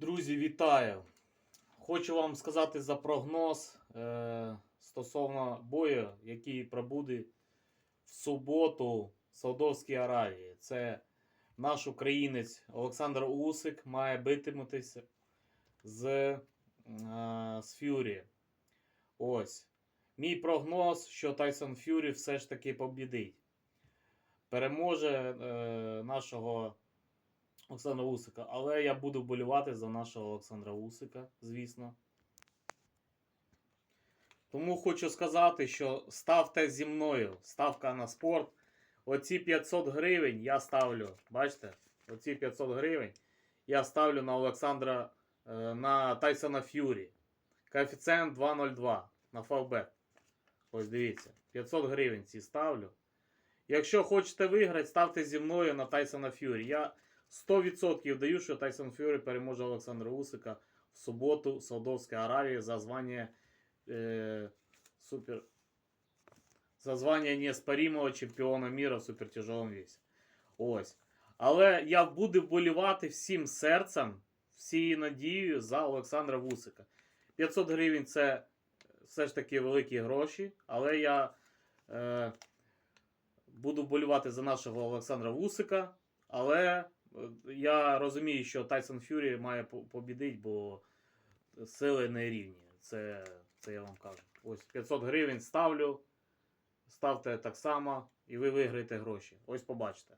Друзі, вітаю! Хочу вам сказати за прогноз е, стосовно бою, який пробуде в суботу в Саудовській Аравії. Це наш українець Олександр Усик має битимутися з, е, з Фюрі. Ось. Мій прогноз, що Тайсон Фюрі все ж таки побідить. Переможе е, нашого Олександра Усика. Але я буду вболівати за нашого Олександра Усика, звісно. Тому хочу сказати, що ставте зі мною. Ставка на спорт. Оці 500 гривень я ставлю. Бачите? Оці 500 гривень я ставлю на Олександра е, на Тайсона Ф'юрі. Коефіцієнт 2,02 на фавбет. Ось дивіться. 500 гривень ці ставлю. Якщо хочете виграти, ставте зі мною на Тайсона Ф'юрі. Я 100% даю, що Тайсон Ф'юрі переможе Олександра Усика в суботу в Саудовській Аравії за звання е, супер. За звання неоспоримого чемпіона міра в супертяжелому весі. Ось. Але я буду вболівати всім серцем, всією надією за Олександра Вусика. 500 гривень це все ж таки великі гроші, але я е, буду вболівати за нашого Олександра Вусика. Але я розумію, що Тайсон Фюрі має побідить, бо сили не рівні. Це, це я вам кажу. Ось 500 гривень ставлю. Ставте так само, і ви виграєте гроші. Ось побачите.